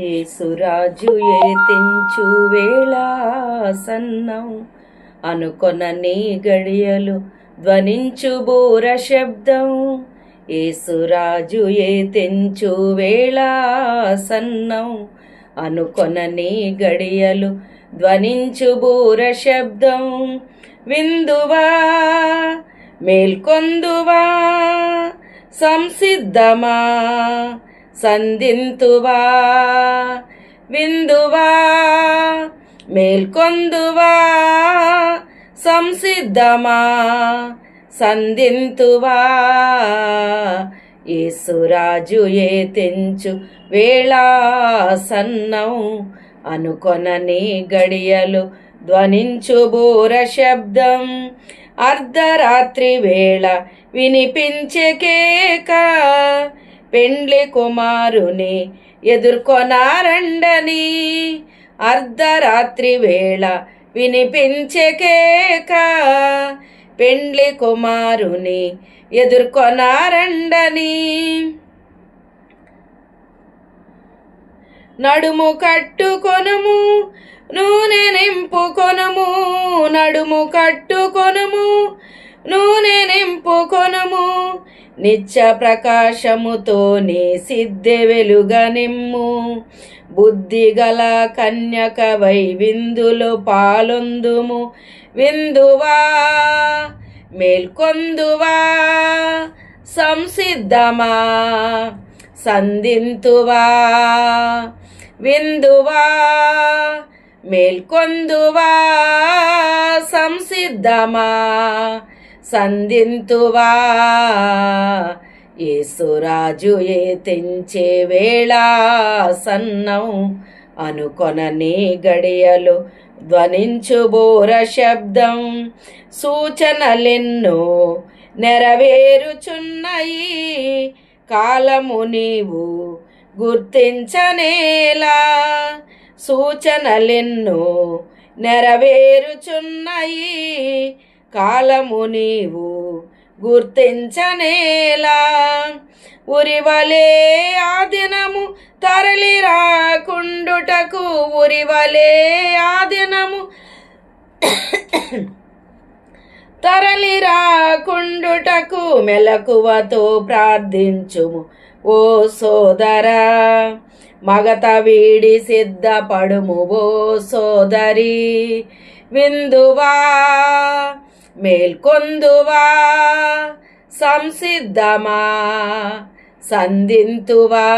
ఏసురాజు ఏతించు వేళ సన్నం. అనుకొన నీ గడియలు ధ్వనించు బూర శబ్దం. ఏసురాజు ఏతించు వేళ సన్నం. అనుకొన నీ గడియలు ధ్వనించు బూర శబ్దం. విందువా మేల్కొందువా సంసిద్ధమా? సంధింతువా విందువా మేల్కొందువా సంసిద్ధమా సంధింతువా. ఈసురాజు ఏ తెంచు వేళా సన్నం అనుకొనని గడియలు ధ్వనించు బూర శబ్దం. అర్ధరాత్రి వేళ వినిపించకేకా పెండ్లి కుమారుని ఎదుర్కొనారండని అర్ధరాత్రి వేళ వినిపించకేక పెండ్లి కుమారుని ఎదుర్కొనారండని నడుము కట్టుకొనుము నూనె నింపుకొనుము నడుము కట్టుకొనుము నూనె నింపుకొనుము నిత్య ప్రకాశముతో నీ సిద్ధె వెలుగ నిమ్ము. బుద్ధి గల కన్యకవై విందులు పాలొందుము. విందువా మేల్కొందువా సంసిద్ధమా సంధింతువా. విందువా మేల్కొందువా సంసిద్ధమా. సంధింతువా. ఏసురాజు ఏ తెంచే వేళ సన్నం అనుకొనని గడియలు ధ్వనించు బోర శబ్దం. సూచనలెన్నో నెరవేరుచున్నయి కాలము నీవు గుర్తించనేలా. సూచనలెన్నో నెరవేరుచున్నయి కాలము నీవు గుర్తించనేలా. ఉరివలే ఆ దినము తరలి రాకుండుటకు ఉరివలే ఆ దినము తరలి రాకుండుటకు మెలకువతో ప్రార్థించుము. ఓ సోదరా మగత వీడి సిద్ధపడుము. ఓ సోదరి విందువా మేల్కొందువా? సంసిద్ధమా? సంధింతువా?